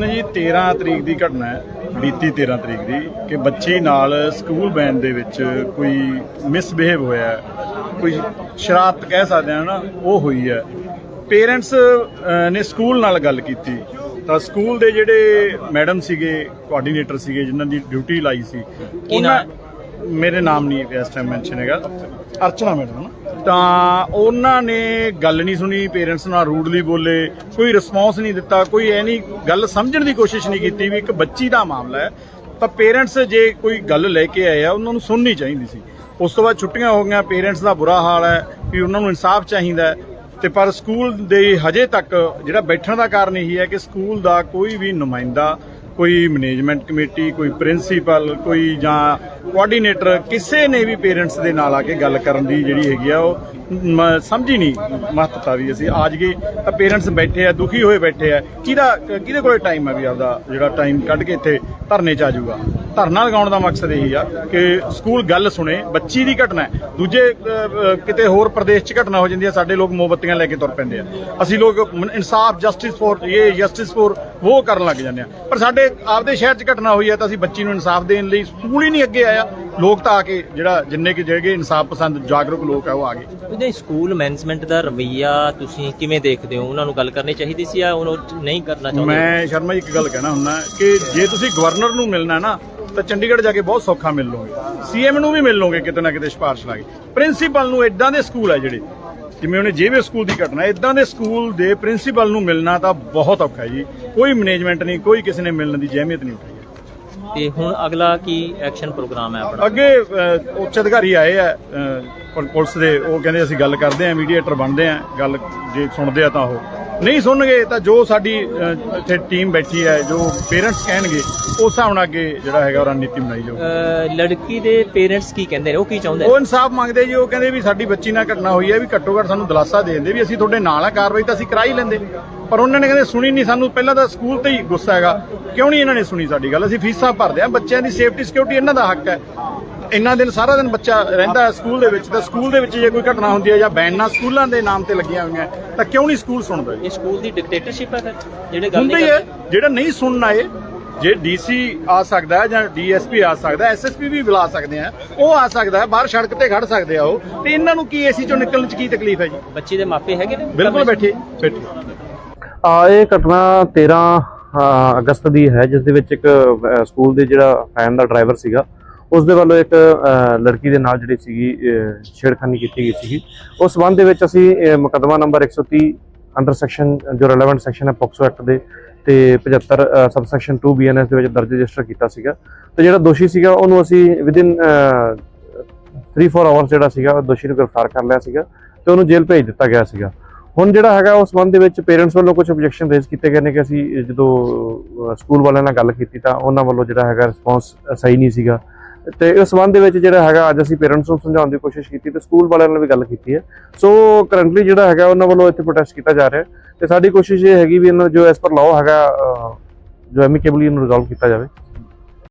ਦਿਨ ਜੀ 13 ਤਰੀਕ ਦੀ ਘਟਨਾ ਹੈ ਬੀਤੀ 13 ਤਰੀਕ ਦੀ ਕਿ ਬੱਚੀ ਨਾਲ ਸਕੂਲ ਵੈਨ ਦੇ ਵਿੱਚ ਕੋਈ ਮਿਸਬਿਹੇਵ ਹੋਇਆ ਕੋਈ ਸ਼ਰਾਰਤ ਕਹਿ ਸਕਦੇ ਹਾਂ ਨਾ ਉਹ ਹੋਈ ਹੈ। ਪੇਰੈਂਟਸ ਨੇ ਸਕੂਲ ਨਾਲ ਗੱਲ ਕੀਤੀ। ਤਾਂ ਸਕੂਲ ਦੇ ਜਿਹੜੇ ਮੈਡਮ ਸੀਗੇ ਕੋਆਰਡੀਨੇਟਰ ਸੀਗੇ ਜਿਨ੍ਹਾਂ ਦੀ ਡਿਊਟੀ ਲਾਈ ਸੀ ਉਹਨਾਂ- ਮੇਰੇ ਨਾਮ ਨਹੀਂ ਇਸ ਟਾਈਮ ਮੈਂਸ਼ਨ ਹੈਗਾ। ਅਰਚਨਾ ਮੈਡਮ ਨਾ? ਤਾਂ ਉਹਨਾਂ ਨੇ ਗੱਲ ਨਹੀਂ ਸੁਣੀ ਪੇਰੈਂਟਸ ਨਾਲ ਰੂਡਲੀ ਬੋਲੇ, ਕੋਈ ਰਿਸਪੌਂਸ ਨਹੀਂ ਦਿੱਤਾ, ਕੋਈ ਐ ਨਹੀਂ, ਗੱਲ ਸਮਝਣ ਦੀ ਕੋਸ਼ਿਸ਼ ਨਹੀਂ ਕੀਤੀ ਵੀ ਇੱਕ ਬੱਚੀ ਦਾ ਮਾਮਲਾ ਹੈ। ਤਾਂ ਪੇਰੈਂਟਸ ਜੇ ਕੋਈ ਗੱਲ ਲੈ ਕੇ ਆਏ ਆ, ਉਹਨਾਂ ਨੂੰ ਸੁਣਨੀ ਚਾਹੀਦੀ ਸੀ। ਉਸ ਤੋਂ ਬਾਅਦ ਛੁੱਟੀਆਂ ਹੋ ਗਈਆਂ ਪੇਰੈਂਟਸ ਦਾ ਬੁਰਾ ਹਾਲ ਹੈ ਵੀ ਉਹਨਾਂ ਨੂੰ ਇਨਸਾਫ ਚਾਹੀਦਾ ਹੈ। ਤੇ ਪਰ ਸਕੂਲ ਦੇ ਹਜੇ ਤੱਕ ਜਿਹੜਾ ਬੈਠਣ ਦਾ ਕਾਰਨ ਇਹੀ ਹੈ ਕਿ ਸਕੂਲ ਦਾ ਕੋਈ ਵੀ ਨੁਮਾਇੰਦਾ ਕੋਈ ਮੈਨੇਜਮੈਂਟ ਕਮੇਟੀ ਕੋਈ ਪ੍ਰਿੰਸੀਪਲ ਕੋਈ ਜਾਂ ਕੋਆਰਡੀਨੇਟਰ ਕਿਸੇ ਨੇ ਵੀ ਪੇਰੈਂਟਸ ਦੇ ਨਾਲ ਆ ਕੇ ਗੱਲ ਕਰਨ ਦੀ ਜਿਹੜੀ ਹੈਗੀ ਆ, ਉਹ ਮ- ਸਮਝੀ ਨਹੀਂ ਮਹੱਤਤਾ ਵੀ ਅਸੀਂ। ਆ ਜਗੇ ਤਾਂ ਪੇਰੈਂਟਸ ਬੈਠੇ ਆ, ਦੁਖੀ ਹੋਏ ਬੈਠੇ ਆ। ਕਿਹਦਾ, ਕਿਹਦੇ ਕੋਲੇ ਟਾਈਮ ਹੈ ਵੀ ਆਪਦਾ ਜਿਹੜਾ ਟਾਈਮ ਕੱਢ ਕੇ ਇੱਥੇ ਧਰਨੇ ਚ ਆ ਜਾਊਗਾ? ਧਰਨਾ ਲਗਾਉਣ ਦਾ ਮਕਸਦ ਇਹੀ ਆ ਕਿ ਸਕੂਲ ਗੱਲ ਸੁਣੇ, ਬੱਚੀ ਦੀ ਘਟਨਾ ਦੂਜੇ ਕਿਤੇ ਹੋਰ ਪ੍ਰਦੇਸ਼ 'ਚ ਘਟਨਾ ਹੋ ਜਾਂਦੀ ਹੈ, ਸਾਡੇ ਲੋਕ ਮੋਮਬੱਤੀਆਂ ਲੈ ਕੇ ਤੁਰ ਪੈਂਦੇ ਆ। ਅਸੀਂ ਲੋਕ ਇਨਸਾਫ ਜਸਟਿਸ ਫੋਰ ਇਹ ਜਸਟਿਸ ਫੋਰ ਉਹ ਕਰਨ ਲੱਗ ਜਾਂਦੇ ਆ। ਪਰ ਸਾਡੇ ਆਪਦੇ ਸ਼ਹਿਰ 'ਚ ਘਟਨਾ ਹੋਈ ਹੈ ਤਾਂ ਅਸੀਂ ਬੱਚੀ ਨੂੰ ਇਨਸਾਫ ਦੇਣ ਲਈ ਸਕੂਲ ਹੀ ਨਹੀਂ ਅੱਗੇ ਆਇਆ। ਲੋਕ ਤਾਂ ਆ ਕੇ ਜਿਹੜਾ ਜਿੰਨੇ ਕਿ ਜਿਹੜੇ ਇਨਸਾਫ ਪਸੰਦ ਜਾਗਰੂਕ ਲੋਕ ਆ ਉਹ ਆ ਗਏ। ਉਹਦੇ ਸਕੂਲ ਮੈਨੇਜਮੈਂਟ ਦਾ ਰਵਈਆ ਤੁਸੀਂ ਕਿਵੇਂ ਦੇਖਦੇ ਹੋ? ਉਹਨਾਂ ਨੂੰ ਗੱਲ ਕਰਨੀ ਚਾਹੀਦੀ ਸੀ ਜਾਂ ਉਹਨੂੰ ਨਹੀਂ ਕਰਨਾ ਚਾਹੁੰਦੇ? ਮੈਂ ਸ਼ਰਮਾ ਜੀ ਇੱਕ ਗੱਲ ਕਹਿਣਾ ਹੁੰਦਾ ਕਿ ਜੇ ਤੁਸੀਂ ਗਵਰਨਰ ਨੂੰ ਮਿਲਣਾ ਨਾ ਤਾਂ ਚੰਡੀਗੜ੍ਹ ਜਾ ਕੇ ਬਹੁਤ ਸੌਖਾ ਮਿਲ ਲੋਗੇ ਸੀਐਮ ਨੂੰ ਵੀ ਮਿਲ ਲੋਗੇ ਕਿਤੇ ਨਾ ਕਿਤੇ ਸਿਫਾਰਿਸ਼ ਲਾ ਕੇ। ਪ੍ਰਿੰਸੀਪਲ ਨੂੰ ਇਦਾਂ ਦੇ ਸਕੂਲ ਆ ਜਿਹੜੇ ਜਿਵੇਂ ਉਹਨੇ ਜੇਵੇ ਸਕੂਲ ਦੀ ਘਟਨਾ ਇਦਾਂ ਦੇ ਸਕੂਲ ਦੇ ਪ੍ਰਿੰਸੀਪਲ ਨੂੰ ਮਿਲਣਾ ਤਾਂ ਬਹੁਤ ਔਖਾ ਜੀ। ਕੋਈ ਮੈਨੇਜਮੈਂਟ ਨਹੀਂ ਕੋਈ ਕਿਸੇ ਨੇ ਮਿਲਣ ਦੀ ਜਹਿਮੀਅਤ ਨਹੀਂ ਉਠਾਈ। ਤੇ ਹੁਣ ਅਗਲਾ ਕੀ ਐਕਸ਼ਨ ਪ੍ਰੋਗਰਾਮ ਹੈ ਆਪਣਾ? ਅੱਗੇ ਉੱਚ ਅਧਿਕਾਰੀ ਆਏ ਆ ਪੁਲ- ਪੁਲਿਸ ਦੇ ਉਹ ਕਹਿੰਦੇ ਅਸੀਂ ਗੱਲ ਕਰਦੇ ਆ ਮੀਡੀਏਟਰ ਬਣਦੇ ਆ ਗੱਲ ਜੇ ਸੁਣਦੇ ਆ ਤਾਂ ਉਹ। ਨਹੀਂ ਸੁਣਨਗੇ ਤਾਂ ਜੋ ਸਾਡੀ ਇੱਥੇ ਟੀਮ ਬੈਠੀ ਹੈ ਜੋ ਪੇਰੈਂਟਸ ਕਹਿਣਗੇ ਉਸ ਹਿਸਾਬ ਨਾਲ ਅੱਗੇ ਜਿਹੜਾ ਹੈਗਾ ਉਹ ਰਣਨੀਤੀ ਬਣਾਈ ਜਾਊ ਅਹ ਲੜਕੀ ਦੇ ਪੇਰੈਂਟਸ ਕੀ ਕਹਿੰਦੇ ਨੇ? ਉਹ ਕੀ ਚਾਹੁੰਦੇ ਉਹ ਨੇ ਇਨਸਾਫ ਮੰਗਦੇ ਜੀ ਉਹ ਕਹਿੰਦੇ ਵੀ ਸਾਡੀ ਬੱਚੀ ਨਾਲ ਘਟਨਾ ਹੋਈ ਹੈ ਵੀ ਘੱਟੋ ਘੱਟ ਸਾਨੂੰ ਦਿਲਾਸਾ ਦੇ ਦਿੰਦੇ ਵੀ ਅਸੀਂ ਤੁਹਾਡੇ ਨਾਲ ਆ ਕਾਰਵਾਈ ਤਾਂ ਅਸੀਂ ਕਰਾ ਹੀ ਲੈਂਦੇ। ਪਰ ਉਹਨਾਂ ਨੇ ਕਹਿੰਦੇ ਸੁਣੀ ਨਹੀਂ ਸਾਨੂੰ ਪਹਿਲਾਂ ਤਾਂ ਸਕੂਲ ਤੇ ਹੀ ਗੁੱਸਾ ਹੈਗਾ। ਕਿਉਂ ਨਹੀਂ ਇਹਨਾਂ ਨੇ ਸੁਣੀ ਸਾਡੀ ਗੱਲ? ਅਸੀਂ ਫੀਸਾਂ ਭਰਦੇ ਆ ਬੱਚਿਆਂ ਦੀ ਸੇਫਟੀ ਸਿਕਿਉਰਿਟੀ ਇਹਨਾਂ ਦਾ ਹੱਕ ਹੈ। ਇੰਨਾ ਦਿਨ ਸਾਰਾ ਦਿਨ ਬੱਚਾ ਰਹਿੰਦਾ ਹੈ ਸਕੂਲ ਦੇ ਵਿੱਚ ਤਾਂ ਸਕੂਲ ਦੇ ਵਿੱਚ ਜੇ ਕੋਈ ਘਟਨਾ ਹੁੰਦੀ ਹੈ ਜਾਂ ਬੈਨਾਂ ਸਕੂਲਾਂ ਦੇ ਨਾਮ ਤੇ ਲੱਗੀਆਂ ਹੋਈਆਂ ਤਾਂ ਕਿਉਂ ਨਹੀਂ ਸਕੂਲ ਸੁਣਦਾ? ਇਹ ਸਕੂਲ ਦੀ ਡਿਕਟੇਟਰਸ਼ਿਪ ਹੈ ਜਿਹੜੇ ਗੱਲ ਨਹੀਂ ਜਿਹੜਾ ਨਹੀਂ ਸੁਣਨਾ ਏ ਜੇ ਡੀਸੀ ਆ ਸਕਦਾ ਹੈ ਜਾਂ ਡੀਐਸਪੀ ਆ ਸਕਦਾ ਐਸਐਸਪੀ ਵੀ ਬੁਲਾ ਸਕਦੇ ਆ ਉਹ ਆ ਸਕਦਾ ਹੈ ਬਾਹਰ ਸੜਕ ਤੇ ਖੜ ਸਕਦੇ ਆ ਉਹ ਤੇ ਇਹਨਾਂ ਨੂੰ ਕੀ ਏਸੀ ਚੋਂ ਨਿਕਲਣ ਚ ਕੀ ਤਕਲੀਫ ਹੈ ਜੀ? ਬੱਚੀ ਦੇ ਮਾਪੇ ਹੈਗੇ ਨੇ? ਬਿਲਕੁਲ ਬੈਠੇ ਬੈਠੇ। ਆ ਇਹ ਘਟਨਾ 13 ਅਗਸਤ ਦੀ ਹੈ ਜਿਸ ਦੇ ਵਿੱਚ ਇੱਕ ਸਕੂਲ ਦੇ ਜਿਹੜਾ ਫੈਨ ਦਾ ਡਰਾਈਵਰ ਸੀਗਾ ਉਸ ਦੇ ਵੱਲੋਂ ਇੱਕ ਲੜਕੀ ਦੇ ਨਾਲ ਜਿਹੜੀ ਸੀਗੀ ਛੇੜਖਾਨੀ ਕੀਤੀ ਗਈ ਸੀਗੀ। ਉਸ ਸੰਬੰਧ ਦੇ ਵਿੱਚ ਅਸੀਂ ਅ, ਮੁਕੱਦਮਾ ਨੰਬਰ 130 ਅੰਡਰ ਸੈਕਸ਼ਨ ਜੋ ਰੈਲੇਵੈਂਟ ਸੈਕਸ਼ਨ ਹੈ ਪੋਕਸੋ ਐਕਟ ਦੇ ਤੇ 75 ਸਬ ਸੈਕਸ਼ਨ 2 ਬੀਐਨਐਸ ਦੇ ਵਿੱਚ ਦਰਜ ਰਜਿਸਟਰ ਕੀਤਾ ਸੀਗਾ। ਤੇ ਜਿਹੜਾ ਦੋਸ਼ੀ ਸੀਗਾ ਉਹਨੂੰ ਅਸੀਂ ਵਿਦਿਨ 3-4 ਆਵਰਸ ਜਿਹੜਾ ਸੀਗਾ ਉਹ ਦੋਸ਼ੀ ਨੂੰ ਗ੍ਰਿਫਤਾਰ ਕਰ ਲਿਆ ਸੀਗਾ ਤੇ ਉਹਨੂੰ ਜੇਲ੍ਹ ਭੇਜ ਦਿੱਤਾ ਗਿਆ ਸੀਗਾ। ਹੁਣ ਜਿਹੜਾ ਹੈਗਾ ਉਸ ਸੰਬੰਧ ਦੇ ਵਿੱਚ ਪੇਰੈਂਟਸ ਵੱਲੋਂ ਕੁਝ ਆਬਜੈਕਸ਼ਨ ਰੇਜ਼ ਕੀਤੇ ਗਏ ਨੇ ਕਿ ਅਸੀਂ ਜਦੋਂ ਸਕੂਲ ਵਾਲਿਆਂ ਨਾਲ ਗੱਲ ਕੀਤੀ ਤਾਂ ਉਹਨਾਂ ਵੱਲੋਂ ਜਿਹੜਾ ਹੈਗਾ ਰਿਸਪੌਂਸ ਸਹੀ ਨਹੀਂ ਸੀਗਾ। ਤੇ ਇਸ ਸੰਬੰਧ ਦੇ ਵਿੱਚ ਜਿਹੜਾ ਹੈਗਾ ਅੱਜ ਅਸੀਂ ਪੇਰੈਂਟਸ ਨੂੰ ਸਮਝਾਉਣ ਦੀ ਕੋਸ਼ਿਸ਼ ਕੀਤੀ ਤੇ ਸਕੂਲ ਵਾਲਿਆਂ ਨਾਲ ਵੀ ਗੱਲ ਕੀਤੀ ਹੈ। ਸੋ ਕਰੰਟਲੀ ਜਿਹੜਾ ਹੈਗਾ ਉਹਨਾਂ ਵੱਲੋਂ ਇੱਥੇ ਪ੍ਰੋਟੈਸਟ ਕੀਤਾ ਜਾ ਰਿਹਾ ਹੈ ਤੇ ਸਾਡੀ ਕੋਸ਼ਿਸ਼ ਇਹ ਹੈਗੀ ਵੀ ਇਹਨਾਂ ਜੋ ਐਸ ਪਰ ਲਾਅ ਹੈਗਾ ਜੋ ਐਮੀਕੇਬਲੀ ਇਹਨੂੰ ਰਿਜ਼ੋਲਵ ਕੀਤਾ ਜਾਵੇ।